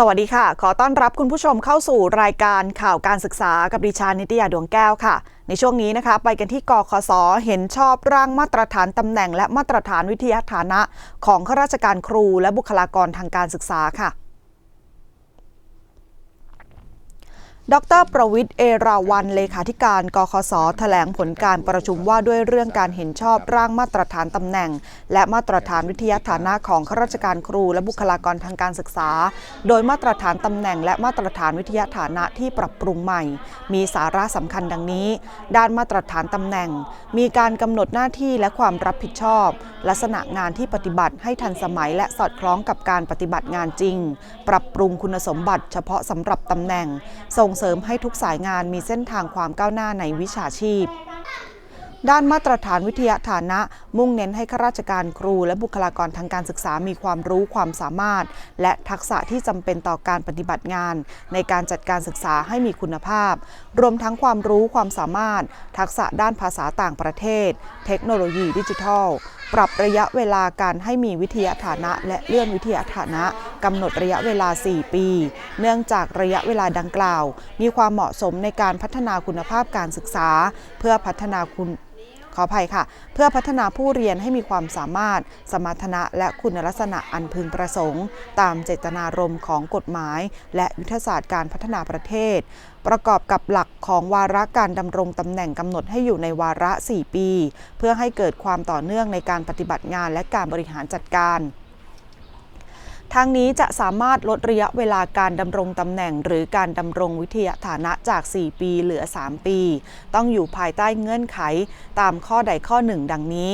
สวัสดีค่ะ ขอต้อนรับคุณผู้ชมเข้าสู่รายการข่าวการศึกษากับดิฉันนิตยาดวงแก้วค่ะ ในช่วงนี้นะคะ ไปกันที่กคสเห็นชอบร่างมาตรฐานตำแหน่ง และมาตรฐานวิทยาฐานะ ของข้าราชการครูและบุคลากรทางการศึกษาค่ะ ดร ประวิทย์เอราวันเลขาธิการ กคสแถลงผลการประชุมว่าด้วยเรื่องการเห็นชอบร่างมาตรฐานตำแหน่ง และมาตรฐานวิทยาฐานะของข้าราชการครูและบุคลากรทางการศึกษา โดยมาตรฐานตำแหน่งและมาตรฐานวิทยาฐานะที่ปรับปรุงใหม่ มีสาระสำคัญดังนี้ ด้านมาตรฐานตำแหน่ง มีการกำหนดหน้าที่และความรับผิดชอบ ลักษณะงานที่ปฏิบัติให้ทันสมัย และสอดคล้องกับการปฏิบัติงานจริง ปรับปรุงคุณสมบัติ เฉพาะสำหรับตำแหน่งส่งเสริมให้ทุกสายงานมีเส้นทางความก้าวหน้าในวิชาชีพ ด้านมาตรฐานวิทยาฐานะ มุ่งเน้นให้ข้าราชการครูและบุคลากรทางการศึกษามีความรู้ความสามารถ และทักษะที่จำเป็นต่อการปฏิบัติงาน ในการจัดการศึกษาให้มีคุณภาพ รวมทั้งความรู้ความสามารถ ทักษะด้านภาษาต่างประเทศ เทคโนโลยีดิจิทัล ปรับระยะเวลาการให้มีวิทยาฐานะ และเลื่อนวิทยาฐานะกำหนดระยะเวลา 4 ปี เนื่องจากระยะเวลาดังกล่าว มีความเหมาะสมในการพัฒนาคุณภาพการศึกษา เพื่อพัฒนาคุณขออภัยค่ะ เพื่อพัฒนาผู้เรียนให้มีความสามารถ สมรรถนะและคุณลักษณะอันพึงประสงค์ ตามเจตนารมณ์ของกฎหมาย และยุทธศาสตร์การพัฒนาประเทศ ประกอบกับหลักของวาระการดำรงตำแหน่งกำหนดให้อยู่ในวาระ 4 ปี เพื่อให้เกิดความต่อเนื่องในการปฏิบัติงานและการบริหารจัดการทางนี้จะสามารถลดระยะเวลาการดำรงตำแหน่ง หรือการดำรงวิทยาฐานะจาก 4 ปีเหลือ 3 ปี ต้องอยู่ภายใต้เงื่อนไขตามข้อใดข้อหนึ่งดังนี้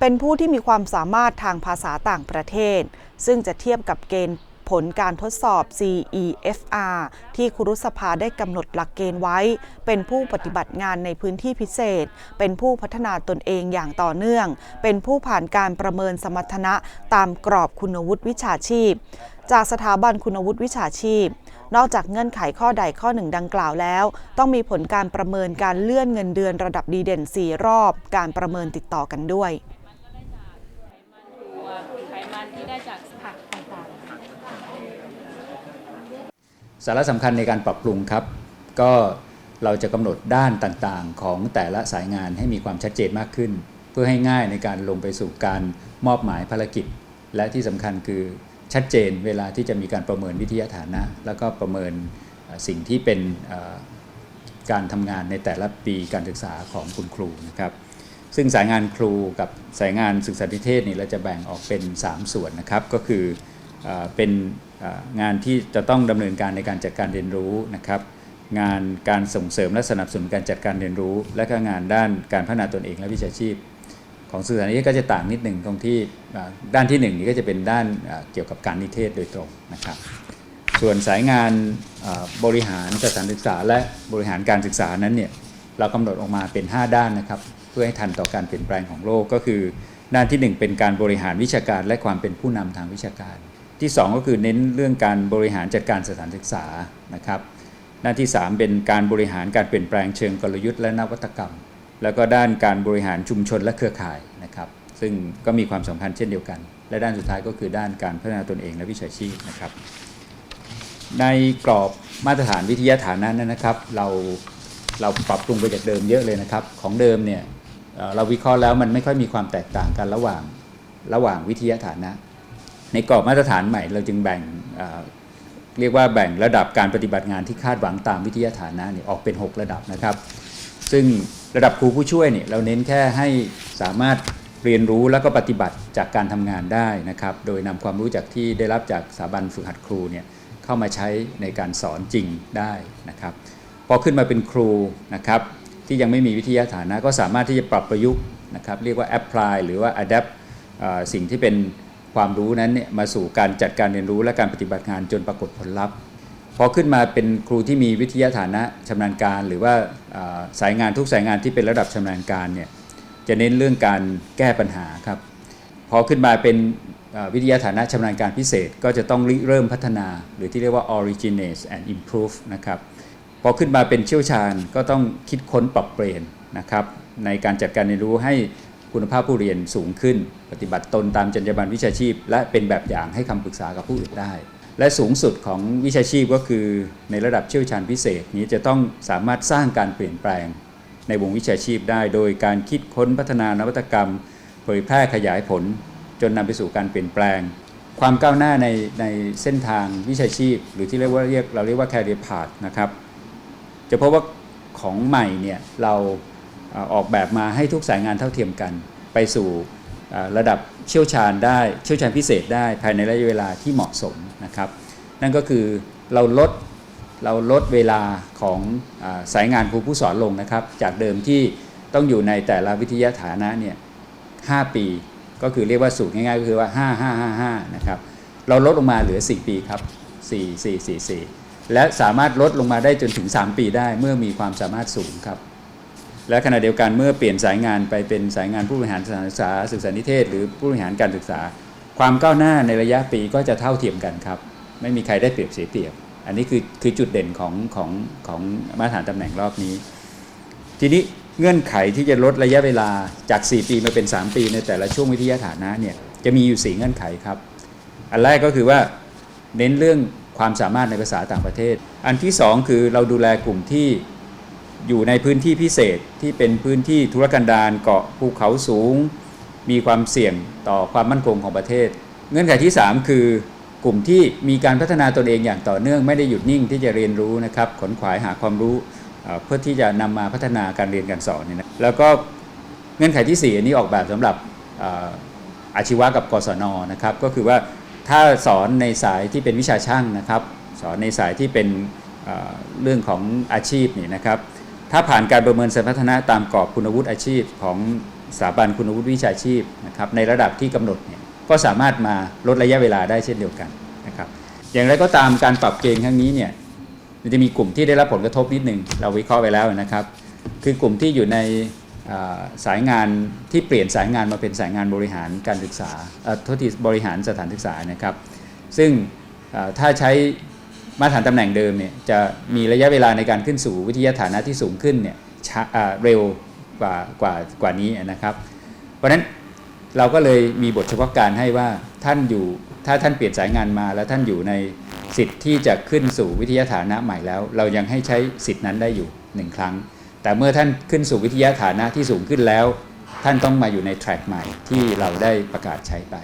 เป็นผู้ที่มีความสามารถทางภาษาต่างประเทศ ซึ่งจะเทียบกับเกณฑ์ ผลการทดสอบ CEFR ที่ครุสภาได้กำหนดหลักเกณฑ์ไว้ เป็นผู้ปฏิบัติงานในพื้นที่พิเศษ เป็นผู้พัฒนาตนเองอย่างต่อเนื่อง เป็นผู้ผ่านการประเมินสมรรถนะตามกรอบคุณวุฒิวิชาชีพ จากสถาบันคุณวุฒิวิชาชีพนอกจากเงื่อนไขข้อใดข้อหนึ่งดังกล่าวแล้ว ต้องมีผลการประเมินการเลื่อนเงินเดือนระดับดีเด่น 4 รอบ การประเมินติดต่อกันด้วย ตัวไขมันที่ได้จากผักต่าง สาระสำคัญในการปรับปรุงครับ ก็เราจะกำหนดด้านต่างๆ ของแต่ละสายงานให้มีความชัดเจนมากขึ้น เพื่อให้ง่ายในการลงไปสู่การมอบหมายภารกิจ และที่สำคัญคือชัดเจนเวลาที่จะมีการประเมินวิทยาฐานะ แล้วก็ประเมินสิ่งที่เป็นการทำงานในแต่ละปีการศึกษาของคุณครูนะครับ ซึ่งสายงานครูกับสายงานศึกษาธิเทศนี่เราจะแบ่งออกเป็น 3 ส่วนนะครับ ก็คือเอเป็น งานที่จะต้องดำเนินการในการจัดการเรียนรู้นะครับ งานการส่งเสริมและสนับสนุนการจัดการเรียนรู้ และก็งานด้านการพัฒนาตนเองและวิชาชีพ ของสื่อสารนิเทศก็จะต่างนิดหนึ่งตรงที่ด้านที่หนึ่งนี่ก็จะเป็นด้านเกี่ยวกับการนิเทศโดยตรงนะครับ ส่วนสายงานบริหารสถานศึกษาและบริหารการศึกษานั้นเนี่ยเรากำหนดออกมาเป็น 5 ด้านนะครับ เพื่อให้ทันต่อการเปลี่ยนแปลงของโลกก็คือ ด้านทีหนึ่1 เป็นการบริหารวิชาการและความเป็นผู้นำทางวิชาการ ที่ 2 ก็คือเน้นเรื่องการบริหารจัดการสถานศึกษานะครับด้าที่ 3 เป็นการบริหารการเปลี่ยนแปลงเชิงกลยุทธ์และนวัตกรรม แล้วก็ด้านการบริหารชุมชนและเครือข่ายนะครับ ซึ่งก็มีความสำคัญเช่นเดียวกัน และด้านสุดท้ายก็คือด้านการพัฒนาตนเองและวิชาชีพนะครับ ในกรอบมาตรฐานวิทยาฐานะนั้นนะครับ เราเราปรับปรุงไปจากเดิมเยอะเลยนะครับ ของเดิมเนี่ยเอ่อเราวิเคราะห์แล้วมันไม่ค่อยมีความแตกต่างกันระหว่างระหว่างวิทยาฐานะ ในกรอบมาตรฐานใหม่เราจึงแบ่งเรียกว่าแบ่งระดับการปฏิบัติงานที่คาดหวังตามวิทยาฐานะเนี่ยออกเป็น 6 ระดับนะครับ ซึ่งระดับครูผู้ช่วยเนี่ยเราเน้นแค่ให้สามารถเรียนรู้แล้วก็ปฏิบัติจากการทำงานได้นะครับ โดยนำความรู้จากที่ได้รับจากสถาบันฝึกหัดครูเนี่ยเข้ามาใช้ในการสอนจริงได้นะครับพอขึ้นมาเป็นครูนะครับที่ยังไม่มีวิทยาฐานะก็สามารถที่จะปรับประยุกต์นะครับเรียกว่า apply หรือว่า adapt สิ่งที่เป็น ความรู้นั้นเนี่ยมาสู่การจัดการเรียนรู้และการปฏิบัติงานจนปรากฏผลลัพธ์พอขึ้นมาเป็นครูที่มีวิทยาฐานะชำนาญการ หรือว่าสายงานทุกสายงานที่เป็นระดับชำนาญการเนี่ยจะเน้นเรื่องการแก้ปัญหาครับพอขึ้นมาเป็นวิทยาฐานะชำนาญการพิเศษ ก็จะต้องเริ่มพัฒนา หรือที่เรียกว่า originate and improve นะครับพอขึ้นมาเป็นเชี่ยวชาญก็ต้องคิดค้นปรับเปลี่ยนนะครับในการจัดการเรียนรู้ให้ คุณภาพผู้เรียนสูงขึ้น ปฏิบัติตนตามจรรยาบรรณวิชาชีพ และเป็นแบบอย่างให้คำปรึกษากับผู้อื่นได้ และสูงสุดของวิชาชีพก็คือในระดับเชี่ยวชาญพิเศษนี้จะต้องสามารถสร้างการเปลี่ยนแปลง ในวงวิชาชีพได้ โดยการคิดค้นพัฒนานวัตกรรม เผยแพร่ขยายผล จนนำไปสู่การเปลี่ยนแปลง ความก้าวหน้าในในเส้นทางวิชาชีพ หรือที่เรียกว่าเรียกเราเรียกว่า career path นะครับจะพบว่าของใหม่เนี่ยเรา ออกแบบมาให้ทุกสายงานเท่าเทียมกัน ไปสู่ระดับเชี่ยวชาญได้เชี่ยวชาญพิเศษได้ภายในระยะเวลาที่เหมาะสมนะครับ นั่นก็คือเราลดเราลดเวลาของอสายงานครูผู้สอนลงนะครับ จากเดิมที่ต้องอยู่ในแต่ละวิทยาฐานะเนี่ย5ปีก็คือเรียกว่าสูตรง่ายๆก็คือว่า 5 5 5 5นะครับเราลดลงมาเหลือ 4 ปีครับ 4 4 4 4 และสามารถลดลงมาได้จนถึง 3 ปีได้เมื่อมีความสามารถสูงครับ และขณะเดียวกันเมื่อเปลี่ยนสายงานไปเป็นสายงานผู้บริหารสถานศึกษาศึกษานิเทศ หรือผู้บริหารการศึกษา ความก้าวหน้าในระยะปีก็จะเท่าเทียมกันครับ ไม่มีใครได้เปรียบเสียเปรียบ อันนี้คือคือจุดเด่นของของของมาตรฐานตำแหน่งรอบนี้ ทีนี้เงื่อนไขที่จะลดระยะเวลาจาก 4 ปีมาเป็น 3 ปีในแต่ละช่วงวิทยาฐานะเนี่ยจะมีอยู่ 4 เงื่อนไขครับ อันแรกก็คือว่าเน้นเรื่องความสามารถในภาษาต่างประเทศ อันที่ 2 คือเราดูแลกลุ่มที่ อยู่ในพื้นที่พิเศษที่เป็นพื้นที่ธุรกันดารเกาะภูเขาสูง มีความเสี่ยงต่อความมั่นคงของประเทศ เงื่อนไขที่ 3 คือกลุ่มที่มีการพัฒนาตนเองอย่างต่อเนื่องไม่ได้หยุดนิ่งที่จะเรียนรู้นะครับขนขวายหาความรู้เพื่อที่จะนำมาพัฒนาการเรียนการสอนเนี่ยนะแล้วก็เงื่อนไขที่ 4 อันนี้ออกแบบสำหรับอาชีวะกับกศนนะครับก็คือว่าถ้าสอนในสายที่เป็นวิชาช่างนะครับ สอนในสายที่เป็นเรื่องของอาชีพนี่นะครับ ถ้าผ่านการประเมินสมรรถนะตามกรอบคุณวุฒิอาชีพของสถาบันคุณวุฒิวิชาชีพนะครับในระดับที่กำหนดเนี่ยก็สามารถมาลดระยะเวลาได้เช่นเดียวกันนะครับอย่างไรก็ตามการปรับเกณฑ์ครั้งนี้เนี่ยมันจะมีกลุ่มที่ได้รับผลกระทบนิดหนึ่งเราวิเคราะห์ไปแล้วนะครับ คือกลุ่มที่อยู่ในสายงานที่เปลี่ยนสายงานมาเป็นสายงานบริหารการศึกษาโทษทีบริหารสถานศึกษานะครับ ซึ่งถ้าใช้ มาตรฐานตำแหน่งเดิมเนี่ยจะมีระยะเวลาในการขึ้นสู่วิทยาฐานะที่สูงขึ้นเนี่ยเร็วกว่ากว่ากว่านี้นะครับ เพราะฉะนั้นเราก็เลยมีบทเฉพาะการให้ว่าท่านอยู่ถ้าท่านเปลี่ยนสายงานมาแล้วท่านอยู่ในสิทธิ์ที่จะขึ้นสู่วิทยาฐานะใหม่แล้ว เรายังให้ใช้สิทธินั้นได้อยู่หนึ่งครั้ง แต่เมื่อท่านขึ้นสู่วิทยาฐานะที่สูงขึ้นแล้ว ท่านต้องมาอยู่ในแทร็กใหม่ที่เราได้ประกาศใช้ไป